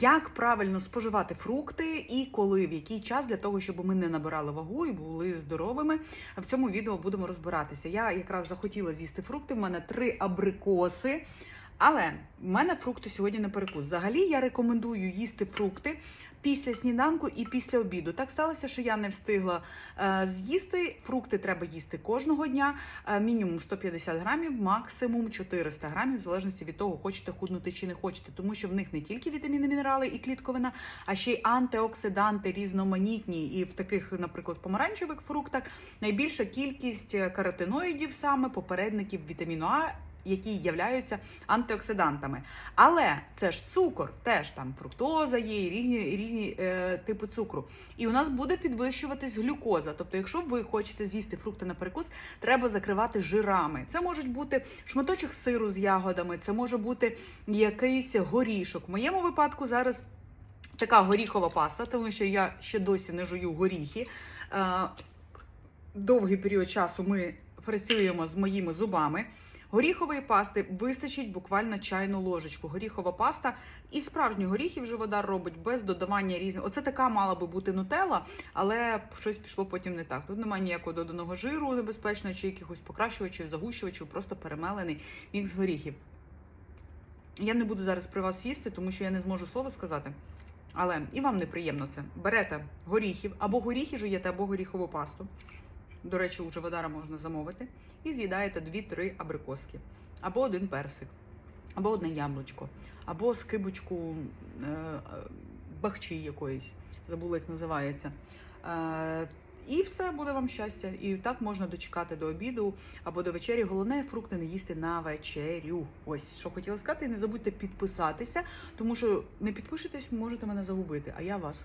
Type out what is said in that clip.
Як правильно споживати фрукти і коли, в який час для того, щоб ми не набирали вагу і були здоровими. В цьому відео будемо розбиратися. Я якраз захотіла з'їсти фрукти. В мене три абрикоси. Але в мене фрукти сьогодні на перекус. Взагалі я рекомендую їсти фрукти після сніданку і після обіду. Так сталося, що я не встигла е, з'їсти. Фрукти треба їсти кожного дня, е, мінімум 150 грамів, максимум 400 грамів, в залежності від того, хочете худнути чи не хочете, тому що в них не тільки вітаміни, мінерали і клітковина, а ще й антиоксиданти різноманітні. І в таких, наприклад, помаранчевих фруктах найбільша кількість каротиноїдів, саме попередників вітаміну А які являються антиоксидантами. Але це ж цукор, теж там фруктоза є, різні різні е, типи цукру. І у нас буде підвищуватись глюкоза. Тобто, якщо ви хочете з'їсти фрукти на перекус, треба закривати жирами. Це можуть бути шматочок сиру з ягодами, це може бути якийсь горішок. В моєму випадку зараз. Така горіхова паста, тому що я ще досі не жую горіхи. Е, Довгий період часу ми працюємо з моїми зубами. Горіхової пасти вистачить буквально чайну ложечку. Горіхова паста і справжні горіхи вже вода робить без додавання різних. Оце така мала би бути нутелла, але щось пішло потім не так. Тут немає ніякого доданого жиру небезпечного, чи якихось покращувачів, загущувачів, просто перемелений мікс горіхів. Я не буду зараз при вас їсти, тому що я не зможу слова сказати. Але і вам неприємно це. Берете горіхів, або горіхи жуєте, або горіхову пасту. До речі, у Джавадара можна замовити. І з'їдаєте 2-3 абрикоски, або один персик, або одне яблучко, або скибочку е, е, бахчі якоїсь, забула, як називається. Е, і все буде вам щастя. І так можна дочекати до обіду або до вечері. Головне фрукти не їсти на вечерю. Ось що хотіла сказати. Не забудьте підписатися, тому що не підпишетесь, можете мене загубити, а я вас.